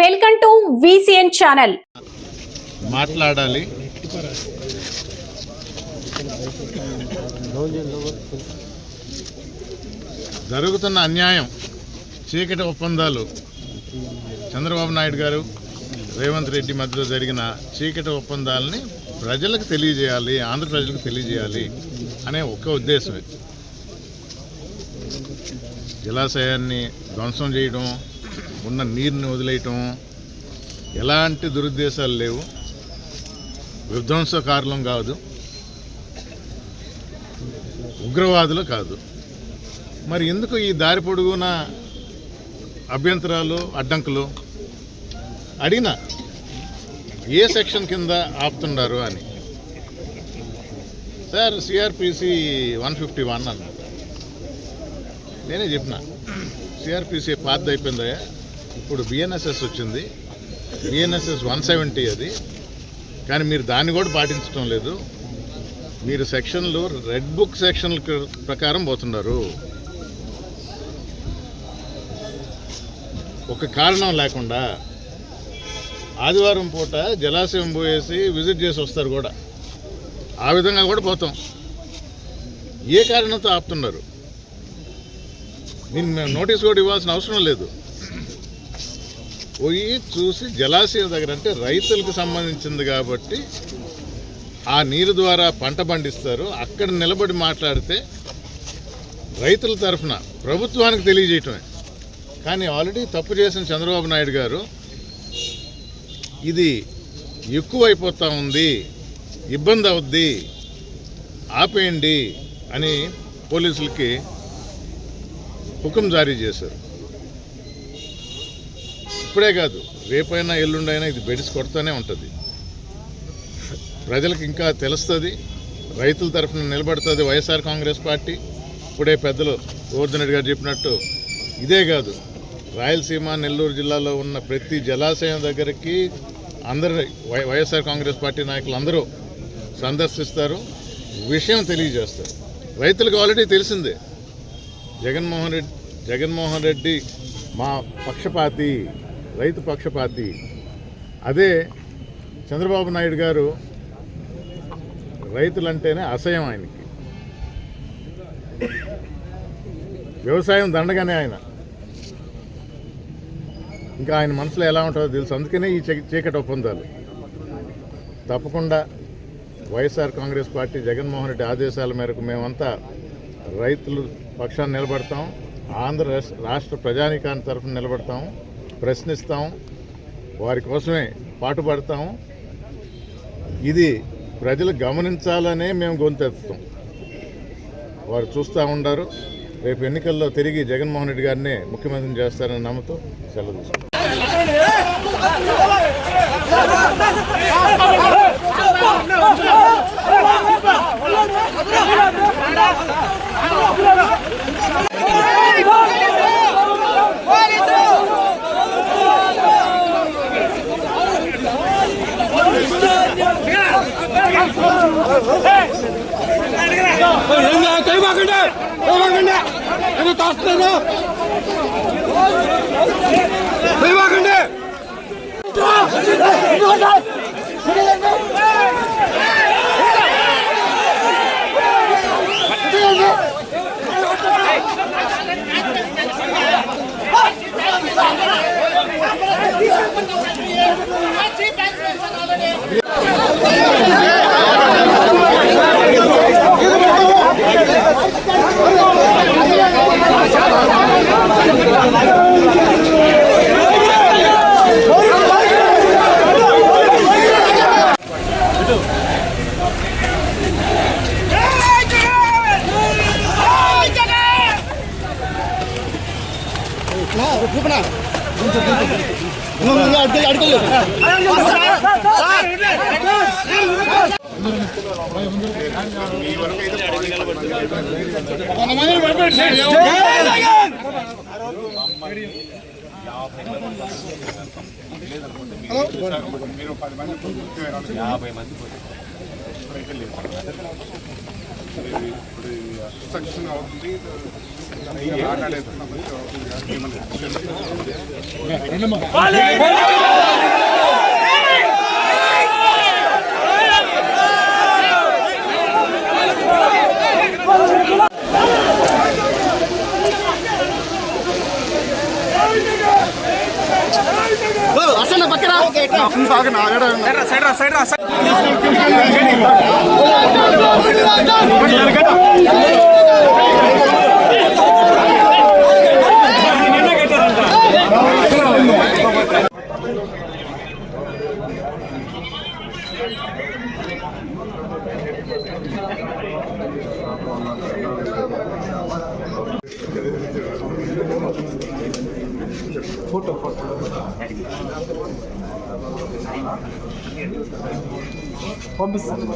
Welcome to VCN channel. మాట్లాడాలి. జరుగుతున్న అన్యాయం చీకటి ఒప్పందాలు. చంద్రబాబు నాయుడు గారు రేవంత్ రెడ్డి మధ్యలో జరిగిన చీకటి ఒప్పందాలని ప్రజలకు తెలియజేయాలి ఆంధ్ర ప్రజలకు తెలియజేయాలి అనే ఒక్క ఉద్దేశమే. జలాశయాన్ని ధ్వంసం చేయడం ఉన్న నీరుని వదిలేయటం ఎలాంటి దురుద్దేశాలు లేవు. విధ్వంసకారులం కాదు. ఉగ్రవాదులు కాదు. మరి ఎందుకు ఈ దారి పొడుగున అభ్యంతరాలు అడ్డంకులు? అడిగిన ఏ సెక్షన్ కింద ఆపుతున్నారు అని. Sir CRPC one fifty one అన్నారు. నేనే చెప్పిన. సిఆర్పిసి పాత అయిపోయిందా ఇప్పుడు బిఎన్ఎస్ఎస్ వచ్చింది. బిఎన్ఎస్ఎస్ వన్ సెవెంటీ అది. కానీ మీరు దాన్ని కూడా పాటించడం లేదు. మీరు సెక్షన్లు రెడ్ బుక్ సెక్షన్ల ప్రకారం పోతున్నారు. ఒక కారణం లేకుండా ఆదివారం పూట జలాశయం పోయేసి విజిట్ చేసి వస్తారు కూడా. ఆ విధంగా కూడా పోతాం. ఏ కారణంతో ఆపుతున్నారు? నేను నోటీస్ కూడా ఇవ్వాల్సిన అవసరం లేదు. పోయి చూసి జలాశయం దగ్గర అంటే రైతులకు సంబంధించింది కాబట్టి ఆ నీరు ద్వారా పంట పండిస్తారు. అక్కడ నిలబడి మాట్లాడితే రైతుల తరఫున ప్రభుత్వానికి తెలియజేయటమే. కానీ ఆల్రెడీ తప్పు చేసిన చంద్రబాబు నాయుడు గారు ఇది ఎక్కువైపోతూ ఉంది ఇబ్బంది అవుద్ది ఆపేయండి అని పోలీసులకి హుకం జారీ చేశారు. ఇప్పుడే కాదు రేపైనా ఎల్లుండైనా ఇది బెడిసి కొడుతూనే ఉంటుంది. ప్రజలకు ఇంకా తెలుస్తుంది రైతుల తరఫున నిలబడుతుంది వైఎస్ఆర్ కాంగ్రెస్ పార్టీ. ఇప్పుడే పెద్దలు గోవర్ధన్ రెడ్డి గారు చెప్పినట్టు ఇదే కాదు రాయలసీమ నెల్లూరు జిల్లాలో ఉన్న ప్రతి జలాశయం దగ్గరికి అందరు వైఎస్ఆర్ కాంగ్రెస్ పార్టీ నాయకులు అందరూ సందర్శిస్తారు విషయం తెలియజేస్తారు. రైతులకు ఆల్రెడీ తెలిసిందే జగన్మోహన్ రెడ్డి జగన్మోహన్ రెడ్డి మా పక్షపాతి రైతు పక్షపాతి. అదే చంద్రబాబు నాయుడు గారు రైతులంటేనే అసహ్యం ఆయనకి. వ్యవసాయం దండగానే ఆయన. ఇంకా ఆయన మనసులో ఎలా ఉంటుందో తెలుసు. అందుకనే ఈ చీకటి ఒప్పందాలు. తప్పకుండా వైఎస్ఆర్ కాంగ్రెస్ పార్టీ జగన్మోహన్ రెడ్డి ఆదేశాల మేరకు మేమంతా రైతులు పక్షాన్ని నిలబడతాం. ఆంధ్ర రాష్ట్ర- రాష్ట్ర తరఫున నిలబడతాం. ప్రశ్నిస్తాం. వారి కోసమే పాటుపడతాం ఇది ప్రజలు గమనించాలనే మేము గొంతెత్తుతాం. వారు చూస్తూ ఉండారు. రేపు ఎన్నికల్లో తిరిగి జగన్మోహన్ రెడ్డి గారినే ముఖ్యమంత్రిని చేస్తారని నమ్ముతూ సెలవు తీసుకుంటాం. ఎందుకు యాభై మంది ఇప్పుడు సక్సెస్ అవుతుంది మాట్లాడేది అసలు పక్కన సైడ్ రా సైడ్ రా సైడ్ రా ಫೋಟೋ ಫೋಟೋ పంపిస్తాను